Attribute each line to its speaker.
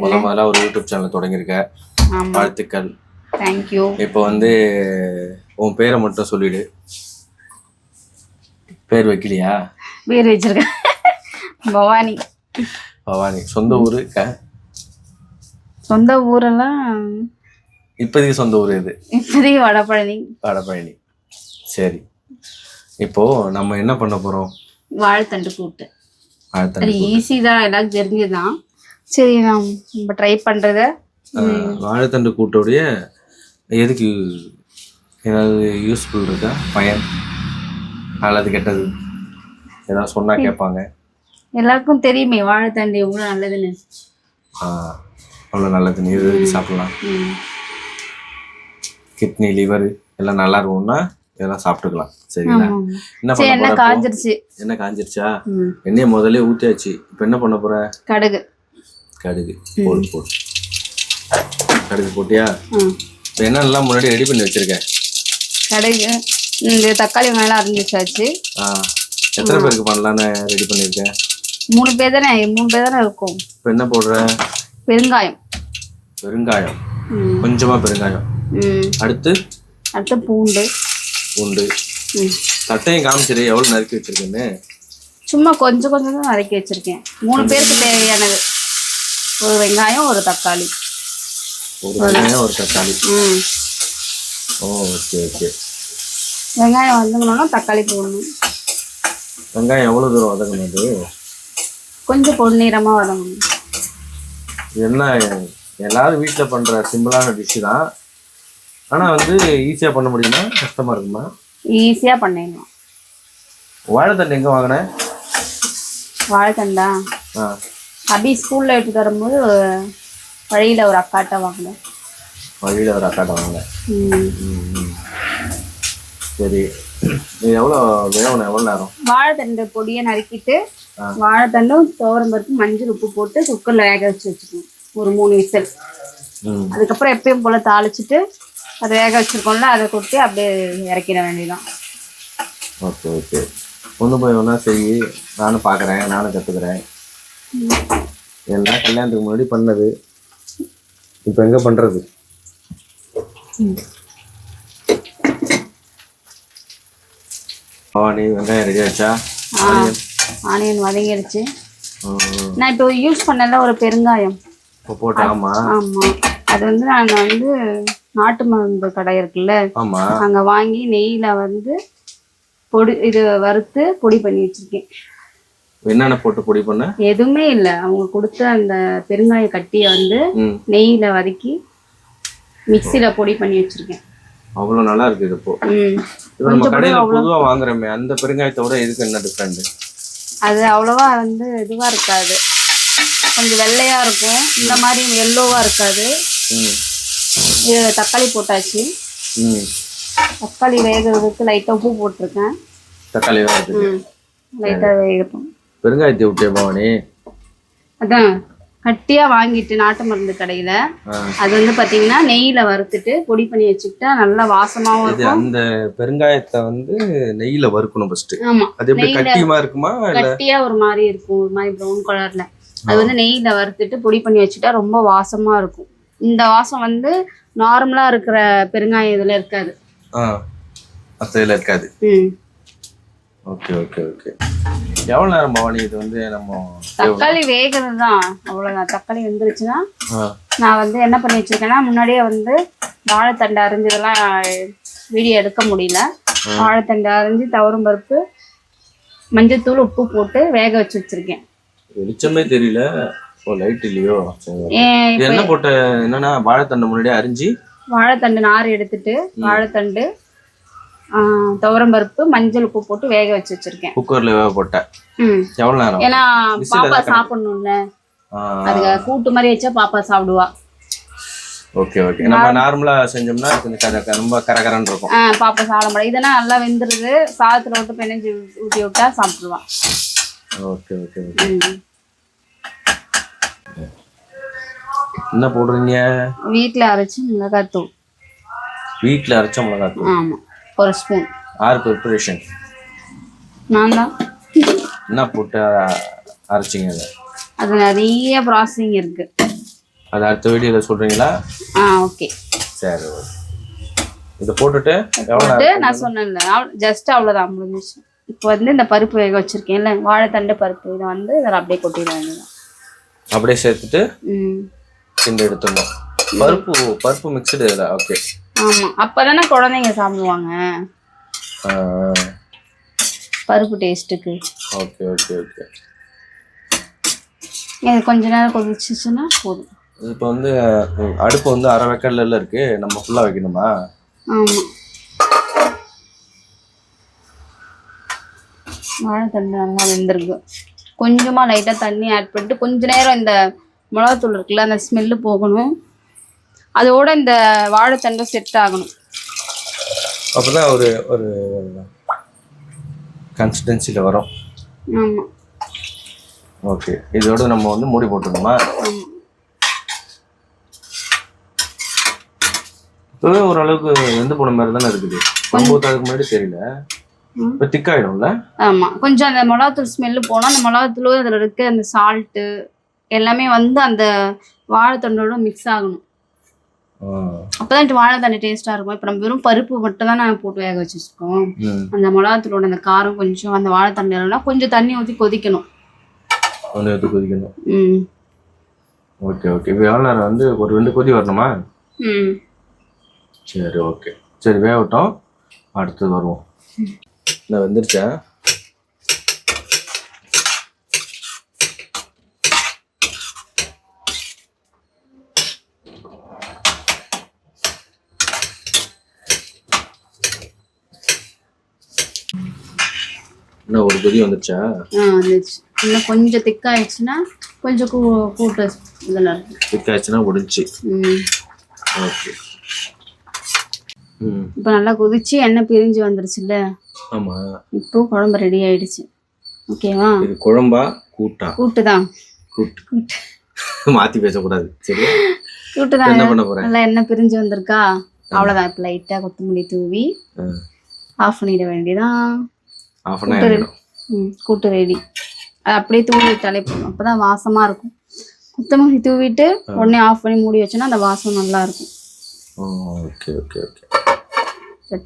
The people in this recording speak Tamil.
Speaker 1: முத முதல்ல ஒரு யூடியூப் சேனல் தொடங்கியிருக்க. வாழ்த்துக்கள்.
Speaker 2: தேங்க்யூ
Speaker 1: இப்போ வந்து உன் பேரை மட்டும் சொல்லிடு. பேர் வைக்கலையா?
Speaker 2: பேர் வச்சிருக்கேன் பவானி.
Speaker 1: பவானி. சொந்த ஊரு?
Speaker 2: சொந்த ஊரெல்லாம்
Speaker 1: இப்போதைக்கு சொந்த ஊர் இது
Speaker 2: இப்போதைக்கு வடபழனி.
Speaker 1: வடபழனி. சரி. இப்போ நம்ம என்ன பண்ண போறோம்?
Speaker 2: வாழைத்தண்டு கூட்டு. அது
Speaker 1: வாழ்த்தண்டு
Speaker 2: ஈஸி தான். எல்லாருக்கும் தெரிஞ்சதுதான். சரி நான் நம்ம ட்ரை பண்றத.
Speaker 1: ஆஹ், வாழைத்தண்டு கூட்டோடைய எதுக்கு ஏதாவது யூஸ்ஃபுல் இருக்கா? பயன்? நல்லது கெட்டது? ஏதாவது சொன்னா கேட்பாங்க.
Speaker 2: எல்லாருக்கும் தெரியுமே வாழைத்தண்டு எவ்வளோ நல்லதுன்னு.
Speaker 1: அவ்வளோ நல்லது. நீ இது வரைக்கும் சாப்பிடலாம். கிட்னி லிவர் எல்லாம் நல்லா இருக்கும்னா இதெல்லாம் சாப்பிட்டுக்கலாம். சரிங்களா. என்ன பண்ண?
Speaker 2: காஞ்சிருச்சு?
Speaker 1: என்ன காஞ்சிருச்சா. எண்ணெயை முதல்ல ஊற்றியாச்சு இப்போ என்ன பண்ண போற?
Speaker 2: கடுகு.
Speaker 1: கடுகு போடு போடு. கடுகு போட்டியா? என்னெல்லாம் முன்னாடி ரெடி பண்ணி வச்சிருக்கேன்
Speaker 2: கடுகு இந்த தக்காளி மேலே அரிஞ்சு வச்சாச்சு.
Speaker 1: ஆ. எத்தனை பேருக்கு பண்ணலான்னு ரெடி பண்ணியிருக்கேன்
Speaker 2: மூணு பேர் தானே மூணு பேர் தானே இருக்கும்.
Speaker 1: இப்போ என்ன போடுற?
Speaker 2: பெருங்காயம்.
Speaker 1: பெருங்காயம். கொஞ்சமாக பெருங்காயம். அடுத்து?
Speaker 2: அடுத்து பூண்டு.
Speaker 1: பூண்டு.
Speaker 2: ம்.
Speaker 1: தட்டையும் காமிச்சிரு எவ்வளோ நறுக்கி வச்சிருக்கேன்னு.
Speaker 2: சும்மா கொஞ்சம் கொஞ்சம் தான் நறுக்கி வச்சிருக்கேன். மூணு பேருக்கு தேவையானது. ஒரு வெங்காயம் ஒரு தக்காளி.
Speaker 1: ஒரு வெங்காயம் ஒரு தக்காளி.
Speaker 2: ம்.
Speaker 1: ஓ ஓகே ஓகே
Speaker 2: வெங்காயம் வதங்கணும்னா தக்காளி போடணும்.
Speaker 1: வெங்காயம் எவ்வளோ தூரம் வதக்கணும் அது?
Speaker 2: கொஞ்சம் பொன்னிறமாக வதங்கணும்.
Speaker 1: இது என்ன எல்லாரும் வீட்டில் பண்ணுற சிம்பிளான டிஷ்ஷு தான். ஆனால் வந்து ஈஸியாக பண்ண முடியுமா? கஷ்டமாக இருக்குமா?
Speaker 2: ஈஸியாக பண்ணிடலாம்.
Speaker 1: வாழைத்தண்டு எங்கே வாங்கினேன்
Speaker 2: வாழைத்தண்டா?
Speaker 1: ஆ.
Speaker 2: அபி ஸ்கூலில் எடுத்து தரும்போது வழியில் ஒரு அக்காட்ட வாங்கினேன்.
Speaker 1: வழியில் ஒரு அக்காட்ட வாங்கினேன். சரி. எவ்வளோ வேகணும் எவ்வளோ நேரம்?
Speaker 2: வாழைத்தண்டு பொடியை நறுக்கிட்டு. வாழைத்தண்டும் துவரம்பருப்பு மஞ்சள் உப்பு போட்டு குக்கரில் வேக வச்சு வச்சுக்கணும். ஒரு மூணு விசில். அதுக்கப்புறம் எப்பயும் போல் தாளிச்சிட்டு அதை வேக வச்சிருக்கோம்ல அதை கொட்டி அப்படியே இறக்கிட வேண்டியதான்
Speaker 1: ஓகே ஓகே. ஒன்று போய் ஒன்றா செய். நானும் பார்க்குறேன் நானும் கற்றுக்குறேன் எல்லாம் கல்யாணத்துக்கு முன்னாடி பண்ணது? இப்போ எங்கே பண்ணுறது பவானி வெங்காயம் ரெடி ஆச்சா?
Speaker 2: ஆனியன்? வதங்கிடுச்சு நான் இப்போ யூஸ் பண்ணல ஒரு பெருங்காயம்.
Speaker 1: ஆமாம்
Speaker 2: அது வந்து நான் வந்து நாட்டு மருந்து கடை இருக்குல்ல அங்கே வாங்கி நெய்யில் வந்து பொடி இது வறுத்து பொடி பண்ணி வச்சிருக்கேன்.
Speaker 1: என்னென்ன போட்டு பொடி பண்ண?
Speaker 2: எதுவுமே இல்லை. அவங்க கொடுத்த அந்த பெருங்காய கட்டியை வந்து நெய்யில் வதக்கி மிக்சியில் பொடி பண்ணி வச்சிருக்கேன்.
Speaker 1: அவ்வளோ நல்லா இருக்குது இப்போ.
Speaker 2: ம்.
Speaker 1: இப்போ நம்ம கடையில் பொதுவாக வாங்குறோமே. அந்த பெருங்காயத்தை விட இதுக்கு என்ன டிஃப்ரெண்ட்
Speaker 2: அது அவ்வளோவா வந்து இதுவாக இருக்காது. கொஞ்சம் வெள்ளையாக இருக்கும். இந்த மாதிரி எல்லோவாக இருக்காது. இது தக்காளி போட்டாச்சு.
Speaker 1: ம்.
Speaker 2: தக்காளி வேகிறதுக்கு லைட்டாக உப்பு போட்டிருக்கேன்.
Speaker 1: தக்காளி வேகிறதுக்கு.
Speaker 2: ம். லைட்டாக வேகட்டும்
Speaker 1: பெருங்காயத்தை விட்டே பவானி.
Speaker 2: அதான் கட்டியாக வாங்கிட்டு நாட்டு மருந்து கடையில். அது வந்து பார்த்தீங்கன்னா நெய்யில் வறுத்துட்டு பொடி பண்ணி வச்சுக்கிட்டா நல்லா வாசமாகவும்
Speaker 1: இது
Speaker 2: இருக்கும்.
Speaker 1: அந்த பெருங்காயத்தை வந்து நெய்யில வறுக்கணும் ஃபர்ஸ்ட்
Speaker 2: ஆமாம்
Speaker 1: அது எப்படி கட்டியமா இருக்குமா இல்ல?
Speaker 2: கட்டியாக ஒரு மாதிரி இருக்கும் ஒரு மாதிரி ப்ரௌன் கலரில் அது வந்து நெய்யில் வறுத்துட்டு பொடி பண்ணி வச்சுட்டா ரொம்ப வாசமாக இருக்கும். இந்த வாசம் வந்து நார்மலாக இருக்கிற பெருங்காயம் இதில் இருக்காது.
Speaker 1: ஆ இதில் இருக்காது. Okay okay okay. எவ்வளோ நேரம் பவானி? இது வந்து நம்ம
Speaker 2: தக்காளி வேகிறது தான் அவ்வளோதான் தக்காளி வெந்துருச்சுன்னா நான் வந்து என்ன பண்ணி வச்சிருக்கேன்னா முன்னாடியே வந்து வாழைத்தண்டு அரிஞ்சதெல்லாம் வீடியோ எடுக்க முடியல. வாழைத்தண்டு அரிஞ்சு துவரம் பருப்பு மஞ்சத்தூள் உப்பு போட்டு வேக வச்சு வச்சிருக்கேன்.
Speaker 1: வெளிச்சமே தெரியல. ஓ லைட் இல்லையோ? என்ன போட்ட என்னன்னா வாழைத்தண்டை முன்னாடியே அரிஞ்சு
Speaker 2: வாழைத்தண்டு நார் எடுத்துட்டு வாழைத்தண்டு துவரம் பருப்பு மஞ்சள் உப்பு போட்டு வேக வச்சு வச்சிருக்கேன்.
Speaker 1: குக்கர்ல வேக போட்டேன்
Speaker 2: ம்.
Speaker 1: எவ்வளோ நேரம்?
Speaker 2: ஏன்னா பாப்பா சாப்பிடணும்ல. அதுக்கு கூட்டு மாதிரி வச்சா பாப்பா சாப்பிடுவா.
Speaker 1: Okay okay. நம்ம நார்மலா செஞ்சோம்னா கொஞ்சம் ரொம்ப கரகரன்னு இருக்கும்.
Speaker 2: பாப்பா சாப்பிட மாட்டா. இதெல்லாம் நல்லா வெந்துருது. சாதத்துல விட்டு பிணைஞ்சு ஊற்றி விட்டா சாப்பிடுவான்
Speaker 1: ஓகே ஓகே. என்ன போடுறீங்க?
Speaker 2: வீட்டில் அரைச்சி மிளகாத்தூள்
Speaker 1: வீட்டில் அரைச்ச மிளகாத்தூள்
Speaker 2: ஆமாம் ஒரு ஸ்பூன்
Speaker 1: ஆறு ப்ரிப்பரேஷன்
Speaker 2: நான் தான்
Speaker 1: என்ன போட்டு அரைச்சிங்க அதை
Speaker 2: அது நிறைய ப்ராசஸிங் இருக்கு.
Speaker 1: அது அடுத்த வீடியோவில் சொல்கிறீங்களா
Speaker 2: ஆ ஓகே
Speaker 1: சரி ஓகே. இதை போட்டுட்டு
Speaker 2: போட்டு நான் சொன்னேன்ல ஜஸ்ட் அவ்வளோதான் முடிஞ்சிச்சு. இப்போ வந்து இந்த பருப்பு வேக வச்சிருக்கேன்ல வாழைத்தண்டு பருப்பு இதை வந்து இதில் அப்படியே கொட்டிட வேண்டியதான்
Speaker 1: அப்படியே சேர்த்துட்டு கிண்டி எடுத்துடணும். பருப்பு பருப்பு மிக்சடு ஓகே
Speaker 2: ஆமாம் அப்போ தானே குழந்தைங்க சாப்பிடுவாங்க. பருப்பு டேஸ்ட்டுக்கு
Speaker 1: ஓகே ஓகே ஓகே.
Speaker 2: இது கொஞ்ச நேரம் கொதிச்சிச்சுன்னா போதும்.
Speaker 1: இப்போ வந்து அடுப்பு வந்து அரை வெக்கல்ல இருக்கு. நம்ம ஃபுல்லாக வைக்கணுமா?
Speaker 2: ஆமாம் வாழைத்தண்டு நல்லா வெந்திருக்கு. கொஞ்சமாக லைட்டாக தண்ணி ஆட் பண்ணிட்டு கொஞ்ச நேரம் இந்த மிளகாத்தூள் இருக்குல்ல அந்த ஸ்மெல்லு போகணும். அதோட இந்த வாழைத்தண்டும் செட் ஆகணும்.
Speaker 1: அப்போ தான் ஒரு ஒரு கன்சிஸ்டன்சியில் வரும்.
Speaker 2: ஆமாம்
Speaker 1: ஓகே இதோட நம்ம வந்து மூடி போட்டுக்கணுமா? இப்போவே ஓரளவுக்கு வெந்து போன மாதிரி தானே இருக்குது. ரொம்ப ஊத்தாதுக்கு முன்னாடி தெரியல. இப்போ திக்காயிடும்ல
Speaker 2: ஆமாம் கொஞ்சம் அந்த மிளகாத்தூள் ஸ்மெல்லு போனால் அந்த மிளகாத்தூளும் அதில் இருக்க அந்த சால்ட்டு எல்லாமே வந்து அந்த வாழைத்தண்டோட மிக்ஸ் ஆகணும்.
Speaker 1: ஆ.
Speaker 2: அப்போ தான் வாழைத்தண்டு டேஸ்ட்டாக இருக்கும். இப்போ நம்ம வெறும் பருப்பு மட்டும் தான் நான் போட்டு வேக வச்சுருக்கோம். அந்த மிளகாத்தூளோட அந்த காரம் கொஞ்சம் அந்த வாழைத்தண்டு எல்லாம் கொஞ்சம் தண்ணி ஊற்றி கொதிக்கணும்.
Speaker 1: ஒன்று எடுத்து கொதிக்கணும்.
Speaker 2: ம்.
Speaker 1: Okay okay. இப்போ எவ்வளோ நேரம் வந்து ஒரு ரெண்டு கொதி வரணுமா?
Speaker 2: ம்.
Speaker 1: சரி ஓகே. சரி வேகட்டும். அடுத்தது வருவோம். நான் வந்துருச்சேன். இன்னும் ஒரு கொதி வந்துருச்சா?
Speaker 2: ஆ வந்துச்சு இன்னும் கொஞ்சம் திக்காயிடுச்சுன்னா கொஞ்சம் கூ கூட்டு இதில் இருக்கும்
Speaker 1: திக்காச்சுன்னா முடிஞ்சு
Speaker 2: ம்.
Speaker 1: ஓகே. ம்.
Speaker 2: இப்போ நல்லா கொதிச்சு எண்ணெய் பிரிஞ்சு வந்துருச்சுல்ல?
Speaker 1: ஆமாம்
Speaker 2: இப்போ குழம்பு ரெடி ஆயிடுச்சு. ஓகேவா
Speaker 1: இது குழம்பா கூட்டா?
Speaker 2: கூட்டு. தான்
Speaker 1: கூட்டு. மாற்றி பேசக்கூடாது. சரியா?
Speaker 2: கூட்டு தான்
Speaker 1: என்ன பண்ண போகிறேன்
Speaker 2: நல்லா எண்ணெய் பிரிஞ்சு வந்திருக்கா? அவ்வளோதான் இப்போ லைட்டாக கொத்தமல்லி தூவி ஆஃப் பண்ணிட வேண்டியதான்
Speaker 1: ஆஃப் அன்
Speaker 2: ம் கூட்டு ரெடி அது அப்படியே தூவி விட்டாலே போதும் அப்போ தான் வாசமாக இருக்கும். கொத்தமல்லி தூவிட்டு உடனே ஆஃப் பண்ணி மூடி வச்சோன்னா அந்த வாசம் நல்லா இருக்கும்.
Speaker 1: ஓகே ஓகே ஓகே
Speaker 2: சரி